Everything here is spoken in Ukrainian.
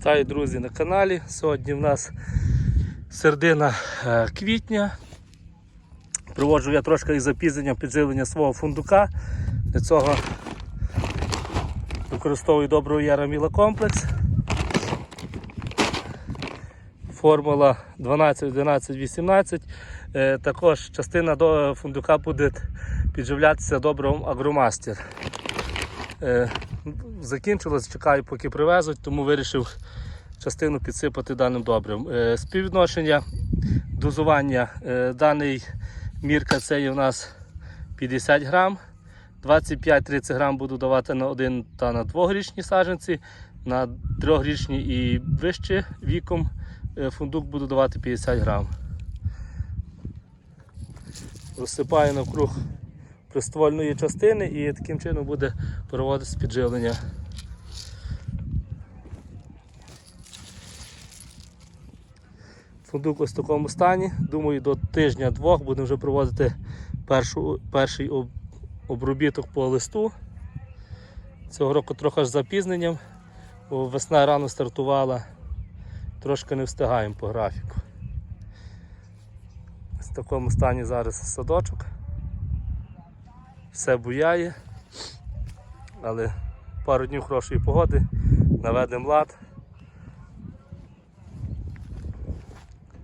Вітаю, друзі, на каналі. Сьогодні в нас середина е, квітня. Проводжу я трошки із запізненням підживлення свого фундука. Для цього використовую доброго яра мілокомплекс. Формула 12, 11, 18. Е, Також частина до фундука буде підживлятися добром агромастер. Закінчилось, чекаю, поки привезуть, тому вирішив частину підсипати даним добрим. Е, Співвідношення дозування е, даний мірка це є у нас 50 грам. 25-30 грам буду давати на один та на двогрічні саджанці, на трьохрічні і вище віком е, фундук буду давати 50 грам. Розсипаю навкруг приствольної частини і таким чином буде проводитися підживлення. Фундук ось в такому стані. Думаю, до тижня-двох будемо вже проводити першу, перший обробіток по листу. Цього року трохи з запізненням, бо весна рано стартувала, трошки не встигаємо по графіку. Ось в такому стані зараз садочок. Все буяє, але пару днів хорошої погоди, наведемо лад